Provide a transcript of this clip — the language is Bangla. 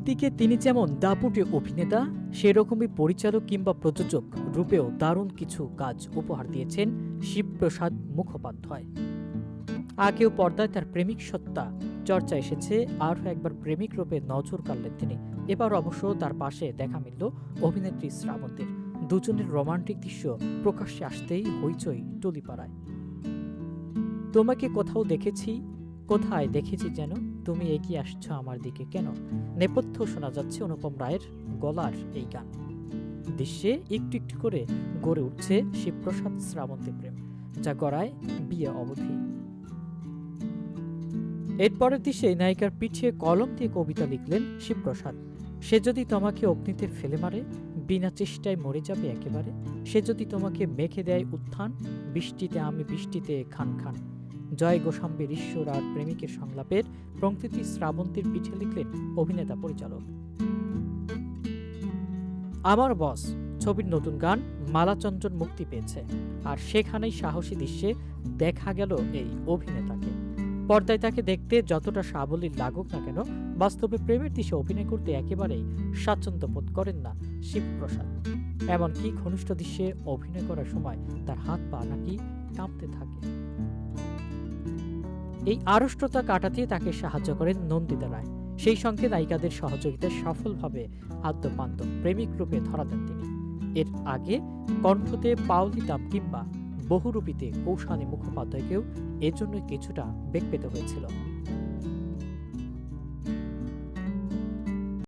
একদিকে তিনি যেমন দাপুটে অভিনেতা, সেরকমই পরিচালক কিংবা প্রযোজক রূপেও দারুণ কিছু কাজ উপহার দিয়েছেন শিবপ্রসাদ মুখোপাধ্যায়। আগেও পর্দায় তার প্রেমিক সত্তা চর্চা এসেছে, আরও একবার প্রেমিক রূপে নজর কাড়লেন তিনি। এবার অবশ্য তার পাশে দেখা মিলল অভিনেত্রী শ্রাবন্তীর। দুজনের রোমান্টিক দৃশ্য প্রকাশ্যে আসতেই হইচই টলিপাড়ায়। তোমাকে কোথাও দেখেছি কোথায় দেখেছি যেন তুমি এগিয়ে আসছো আমার দিকে? কেন? নেপথ্য শোনা যাচ্ছে অনুপম রায়ের গলার এই গান। দৃশ্যে একটু একটু করে গড়ে উঠছে শিবপ্রসাদ শ্রাবন্তী প্রেম, যা গড়ায় বিয়ে অবধি। এরপরের দৃশ্যে নায়িকার পিছিয়ে কলম দিয়ে কবিতা লিখলেন শিবপ্রসাদ। সে যদি তোমাকে অগ্নিতে ফেলে মারে, বিনা চেষ্টায় মরে যাবে একেবারে। সে যদি তোমাকে মেখে দেয় উত্থান, বৃষ্টিতে আমি বৃষ্টিতে খান খান। জয় গোসাম্বের ঈশ্বর আর প্রেমিকের সংলাপের প্রকৃতি শ্রাবন্তীর পিঠে লিখলেন অভিনেতা পরিচালক। আমার বস ছবির নতুন গান মালাচঞ্চন মুক্তি পেয়েছে, আর সেখানেই সাহসী দৃশ্যে দেখা গেল এই অভিনেতাকে। পর্দায় তাকে দেখতে যতটা সাবলীল লাগুক না কেন, বাস্তবে প্রেমের দৃশ্যে অভিনয় করতে একেবারেই স্বাচ্ছন্দ্য বোধ করেন না শিবপ্রসাদ। এমনকি ঘনিষ্ঠ দৃশ্যে অভিনয় করার সময় তার হাত পা নাকি কাঁপতে থাকে। এই আড়ষ্টতা কাটাতে তাকে সাহায্য করেন নন্দিতা রায়। সেই সঙ্গে নায়িকাদের সহযোগিতায় সফলভাবে আদ্যপান্ত প্রেমিক রূপে ধরা দেন তিনি। এর আগে কণ্ঠতে পাওলি দাম কিংবা বহুরূপীতে কৌশানী মুখোপাধ্যায়কেও এজন্য কিছুটা বেগ পেতে হয়েছিল।